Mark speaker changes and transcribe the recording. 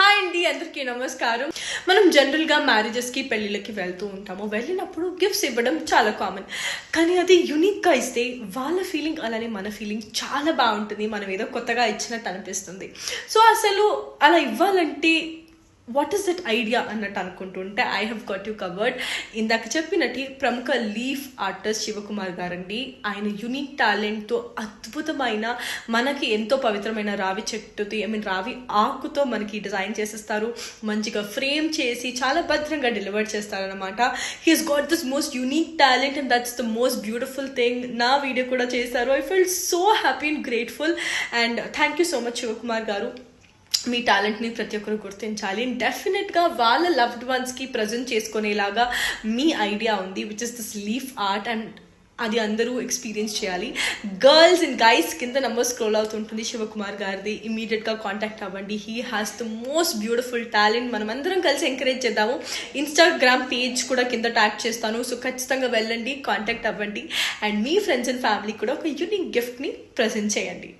Speaker 1: Hi అండి అందరికీ నమస్కారం. మనం జనరల్గా మ్యారేజెస్కి పెళ్ళిళ్ళకి వెళ్తూ ఉంటాము. వెళ్ళినప్పుడు గిఫ్ట్స్ ఇవ్వడం చాలా కామన్ కానీ అది యునిక్గా ఇస్తే వాళ్ళ ఫీలింగ్ అలానే మన ఫీలింగ్ చాలా బాగుంటుంది. మనం ఏదో కొత్తగా ఇచ్చినట్టు అనిపిస్తుంది. సో అసలు అలా ఇవ్వాలంటే వాట్ ఈస్ దట్ ఐడియా అన్నట్టు అనుకుంటుంటే I have got you covered ఇందాక చెప్పినట్టు ప్రముఖ లీఫ్ ఆర్టిస్ట్ శివకుమార్ గారండి. ఆయన యునిక్ టాలెంట్తో అద్భుతమైన మనకి ఎంతో పవిత్రమైన రావి చెట్టుతో ఐ మీన్ రావి ఆకుతో మనకి డిజైన్ చేసేస్తారు. మంచిగా ఫ్రేమ్ చేసి చాలా భద్రంగా డెలివర్ చేస్తారనమాట he's got this most unique talent and that's the most beautiful thing నా వీడియో కూడా చేశారు. I feel so happy and grateful and thank you so much Shivakumar garu. మీ టాలెంట్ని ప్రతి ఒక్కరు గుర్తించాలి. డెఫినెట్గా వాళ్ళ లవ్డ్ వన్స్కి ప్రజెంట్ చేసుకునేలాగా మీ ఐడియా ఉంది which is this leaf art and అది అందరూ ఎక్స్పీరియన్స్ చేయాలి. గర్ల్స్ అండ్ గైస్ కింద నెంబర్ స్క్రోల్ అవుతుంటుంది శివకుమార్ గారిది. ఇమీడియట్గా కాంటాక్ట్ అవ్వండి. He has the most beautiful talent మనం అందరం కలిసి ఎంకరేజ్ చేద్దాము. ఇన్స్టాగ్రామ్ పేజ్ కూడా కింద ట్యాగ్ చేస్తాను. సో ఖచ్చితంగా వెళ్ళండి కాంటాక్ట్ అవ్వండి. అండ్ మీ ఫ్రెండ్స్ అండ్ ఫ్యామిలీ కూడా ఒక యూనిక్ గిఫ్ట్ని ప్రజెంట్ చేయండి.